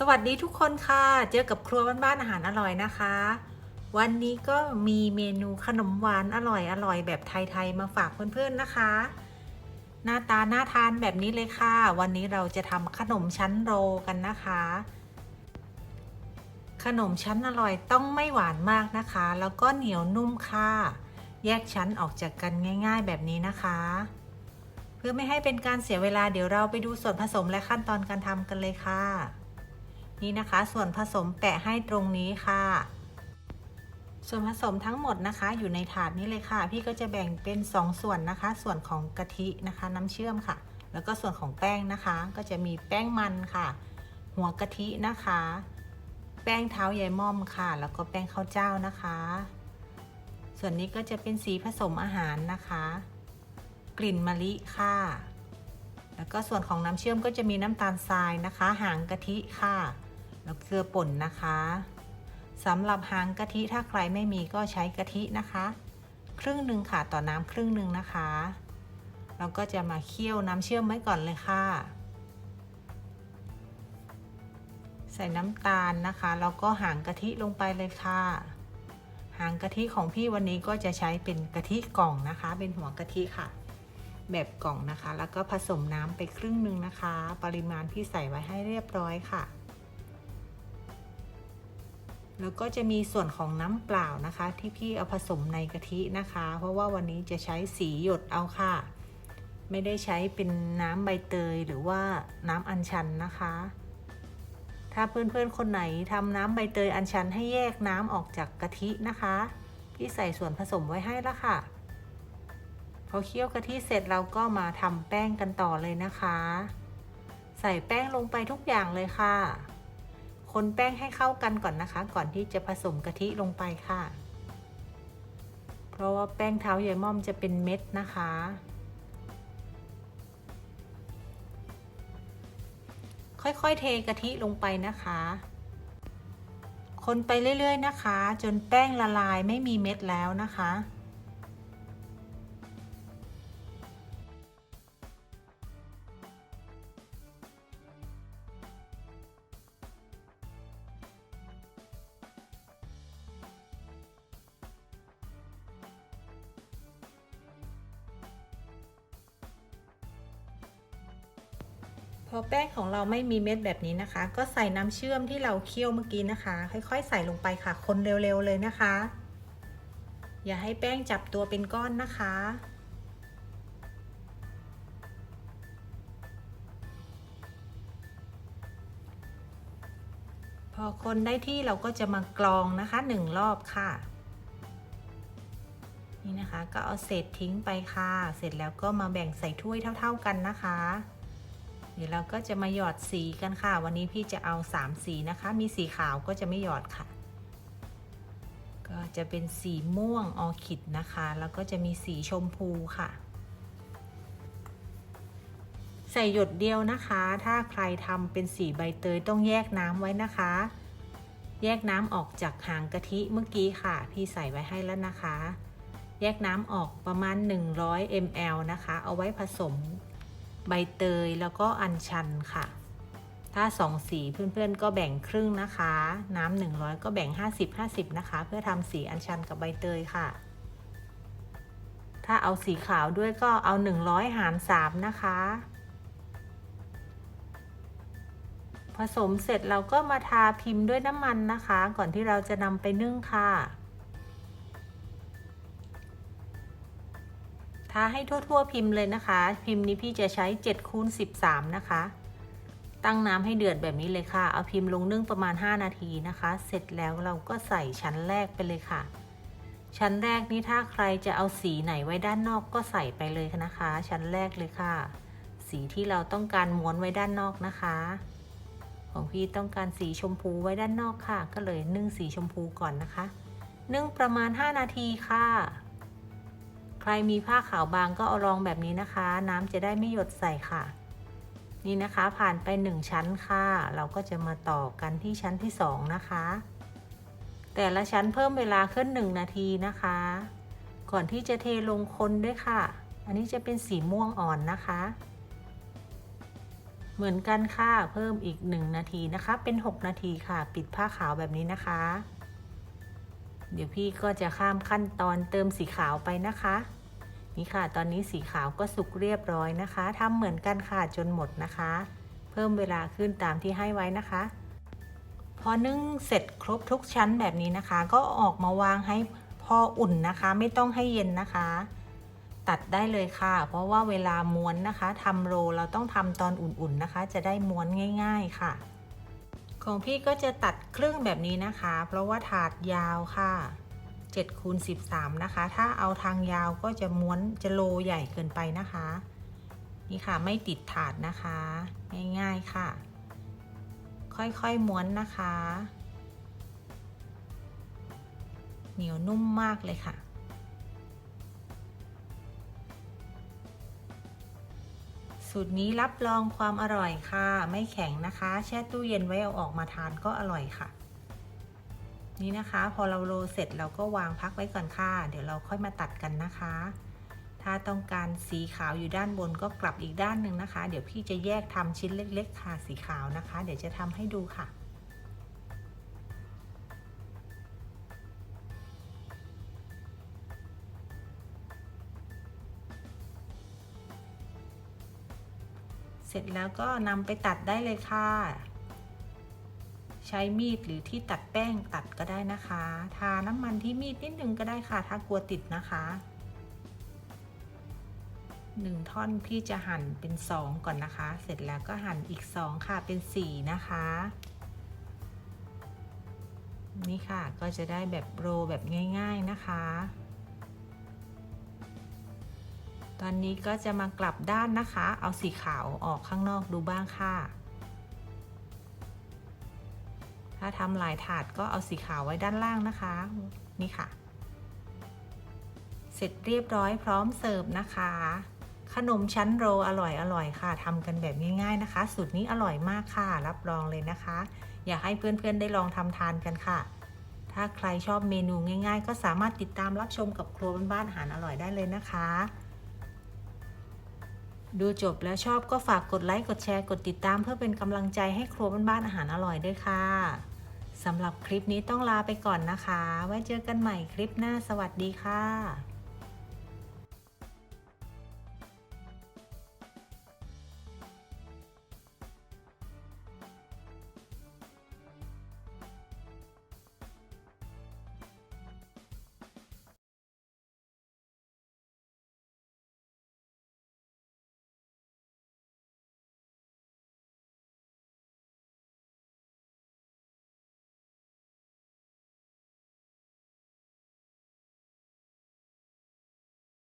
สวัสดีทุกคนค่ะ เจอกับครัวบ้านๆอาหารอร่อยนะคะ วันนี้ก็มีเมนูขนมหวานอร่อยอร่อยแบบไทยๆมาฝากเพื่อนๆนะคะ หน้าตาน่าทานแบบนี้เลยค่ะ วันนี้เราจะทำขนมชั้นโรกันนะคะ ขนมชั้นอร่อยต้องไม่หวานมากนะคะ แล้วก็เหนียวนุ่มค่ะ แยกชั้นออกจากกันง่าย ๆ แบบนี้นะคะ เพื่อไม่ให้เป็นการเสียเวลาเดี๋ยวเราไปดูส่วนผสมและขั้นตอนการทำกันเลยค่ะ นี่นะคะ ส่วนผสมแปะให้ตรงนี้ค่ะ ส่วนผสมทั้งหมดนะคะ อยู่ในถาดนี้เลยค่ะ พี่ก็จะแบ่งเป็น 2 ส่วนนะคะ ส่วนของกะทินะคะ น้ำเชื่อมค่ะ แล้วก็ส่วนของแป้งนะคะ ก็จะมีแป้งมันค่ะ หัวกะทินะคะ แป้งเท้ายายม่อมค่ะ แล้วก็แป้งข้าวเจ้านะคะ ส่วนนี้ก็จะเป็นสีผสมอาหารนะคะ กลิ่นมะลิค่ะแล้วก็ส่วนของน้ำเชื่อมก็จะมีน้ำตาลทรายนะคะ หางกะทิค่ะ แล้วเกลือป่นนะคะสำหรับหางกะทิถ้าใครไม่มีก็ใช้กะทินะคะ ครึ่งหนึ่งค่ะต่อน้ำครึ่งหนึ่งนะคะเราก็จะมาเคี่ยวน้ำเชื่อมไว้ก่อนเลยค่ะ ใส่น้ำตาลนะคะแล้วก็หางกะทิลงไปเลยค่ะหางกะทิของพี่วันนี้ก็จะใช้เป็นกะทิกล่องนะคะ เป็นหัวกะทิค่ะ แบบกล่องนะคะ แล้วก็ผสมน้ำไปครึ่งหนึ่งนะคะ ปริมาณที่ใส่ไว้ให้เรียบร้อยค่ะ แล้วก็จะมีส่วนของน้ำเปล่านะคะ ที่พี่เอาผสมในกะทินะคะ เพราะว่าวันนี้จะใช้สีหยดเอาค่ะ ไม่ได้ใช้เป็นน้ำใบเตยหรือว่าน้ำอัญชันนะคะ ถ้าเพื่อนๆคนไหนทำน้ำใบเตยอัญชันให้แยกน้ำออกจากกะทินะคะ พี่ใส่ส่วนผสมไว้ให้แล้วค่ะ พอเคี่ยวกะทิเสร็จเราก็มาทำแป้งกันต่อเลยนะคะ ใส่แป้งลงไปทุกอย่างเลยค่ะ คนแป้งให้เข้ากันก่อนนะคะ ก่อนที่จะผสมกะทิลงไปค่ะ เพราะว่าแป้งเท้ายายม่อมจะเป็นเม็ดนะคะ ค่อยๆเทกะทิลงไปนะคะ คนไปเรื่อยๆนะคะ จนแป้งละลายไม่มีเม็ดแล้วนะคะ พอแป้งของเราไม่มีเม็ดแบบนี้นะคะ ก็ใส่น้ำเชื่อมที่เราเคี่ยวเมื่อกี้นะคะ ค่อยๆ ใส่ลงไปค่ะ คนเร็วๆเลยนะคะ อย่าให้แป้งจับตัวเป็นก้อนนะคะ พอคนได้ที่เราก็จะมากรองนะคะหนึ่งรอบค่ะ นี่นะคะก็เอาเศษทิ้งไปค่ะ เสร็จแล้วก็มาแบ่งใส่ถ้วยเท่า ๆกันนะคะ เดี๋ยวเราก็จะมาหยอดสีกันค่ะ วันนี้พี่จะเอา 3 สีนะคะ มีสีขาวก็จะไม่หยอดค่ะ ก็จะเป็นสีม่วงออคิดนะคะ แล้วก็จะมีสีชมพูค่ะ ใส่หยดเดียวนะคะ ถ้าใครทำเป็นสีใบเตยต้องแยกน้ำไว้นะคะ แยกน้ำออกจากหางกะทิเมื่อกี้ค่ะ พี่ใส่ไว้ให้แล้วนะคะ แยกน้ำออกประมาณ 100 ml นะคะ เอาไว้ผสม ใบเตยแล้วก็อัญชันค่ะ ถ้าสองสีเพื่อนๆ ก็แบ่งครึ่งนะคะ น้ำ100 ก็แบ่ง 50-50 นะคะ เพื่อทำสีอัญชันกับใบเตยค่ะ ถ้าเอาสีขาวด้วยก็เอา 100 หาร 3 นะคะ ผสมเสร็จเราก็มาทาพิมพ์ด้วยน้ำมันนะคะ ก่อนที่เราจะนำไปนึ่งค่ะ ให้ทั่วๆพิมพ์เลยนะคะ พิมพ์นี้พี่จะใช้7คูณ13 นะคะ ตั้งน้ำให้เดือดแบบนี้เลยค่ะ เอาพิมพ์ลงนึ่งประมาณ 5 นาทีนะคะ เสร็จแล้วเราก็ใส่ชั้นแรกไปเลยค่ะ ชั้นแรกนี้ถ้าใครจะเอาสีไหนไว้ด้านนอกก็ใส่ไปเลยนะคะ ชั้นแรกเลยค่ะ สีที่เราต้องการม้วนไว้ด้านนอกนะคะ ของพี่ต้องการสีชมพูไว้ด้านนอกค่ะ ก็เลยนึ่งสีชมพูก่อนนะคะ นึ่งประมาณ 5 นาทีค่ะ รมีผ้าขาวบางก็เอารองแบบนี้นะคะ น้ำจะได้ไม่หยดใส่ค่ะ นี่นะคะผ่านไป 1 ชั้นค่ะ เราก็จะมาต่อกันที่ชั้นที่ 2 นะคะ แต่ละชั้นเพิ่มเวลาขึ้น 1 นาทีนะคะ ก่อนที่จะเทลงคนด้วยค่ะ อันนี้จะเป็นสีม่วงอ่อนนะคะ เหมือนกันค่ะเพิ่มอีก 1 นาทีนะคะ เป็น 6 นาทีค่ะ ปิดผ้าขาวแบบนี้นะคะเดี๋ยวพี่ก็จะข้ามขั้นตอนเติมสีขาวไปนะคะ นี่ค่ะ ตอนนี้สีขาวก็สุกเรียบร้อยนะคะทำเหมือนกันค่ะจนหมดนะคะ เพิ่มเวลาขึ้นตามที่ให้ไว้นะคะ พอนึ่งเสร็จครบทุกชั้นแบบนี้นะคะ ก็ออกมาวางให้พออุ่นนะคะ ไม่ต้องให้เย็นนะคะ ตัดได้เลยค่ะ เพราะว่าเวลาม้วนนะคะทำโรลเราต้องทำตอนอุ่นๆนะคะ จะได้ม้วนง่าย ๆค่ะ ของพี่ก็จะตัดครึ่งแบบนี้นะคะ เพราะว่าถาดยาวค่ะ 7คูณ13 นะคะ ถ้าเอาทางยาวก็จะม้วนจะโลใหญ่เกินไปนะคะ นี่ค่ะไม่ติดถาดนะคะ ง่ายๆค่ะ ค่อยๆม้วนนะคะ เหนียวนุ่มมากเลยค่ะสูตรนี้รับรองความอร่อยค่ะ ไม่แข็งนะคะ แช่ตู้เย็นไว้เอาออกมาทานก็อร่อยค่ะ นี่นะคะ พอเราโรเสร็จเราก็วางพักไว้ก่อนค่ะ เดี๋ยวเราค่อยมาตัดกันนะคะ ถ้าต้องการสีขาวอยู่ด้านบนก็กลับอีกด้านหนึ่งนะคะ เดี๋ยวพี่จะแยกทำชิ้นเล็ก ๆ ค่ะสีขาวนะคะ เดี๋ยวจะทำให้ดูค่ะเสร็จแล้วก็นำไปตัดได้เลยค่ะ ใช้มีดหรือที่ตัดแป้งตัดก็ได้นะคะ ทาน้ำมันที่มีดนิดนึงก็ได้ค่ะ ถ้ากลัวติดนะคะหนึ่งท่อนพี่จะหั่นเป็นสองก่อนนะคะ เสร็จแล้วก็หั่นอีกสองค่ะเป็นสี่นะคะ นี่ค่ะก็จะได้แบบโรลแบบง่าย ๆนะคะ ตอนนี้ก็จะมากลับด้านนะคะ เอาสีขาวออกข้างนอกดูบ้างค่ะาทำหลายถาดก็เอาสีขาวไว้ด้านล่างนะคะ นี่ค่ะ เสร็จเรียบร้อยพร้อมเสิร์ฟนะคะ ขนมชั้นโรอร่อยอร่อยค่ะทำกันแบบง่ายๆนะคะ สูตรนี้อร่อยมากค่ะ รับรองเลยนะคะ อยากให้เพื่อนๆได้ลองทำทานกันค่ะ ถ้าใครชอบเมนูง่าย ๆ ก็สามารถติดตามรับชมกับครัวบ้านๆอาหารอร่อยได้เลยนะคะดูจบแล้วชอบก็ฝากกดไลค์ กดแชร์ กดติดตามเพื่อเป็นกำลังใจให้ครัวบ้านๆอาหารอร่อยด้วยค่ะ สำหรับคลิปนี้ต้องลาไปก่อนนะคะ ไว้เจอกันใหม่คลิปหน้าสวัสดีค่ะ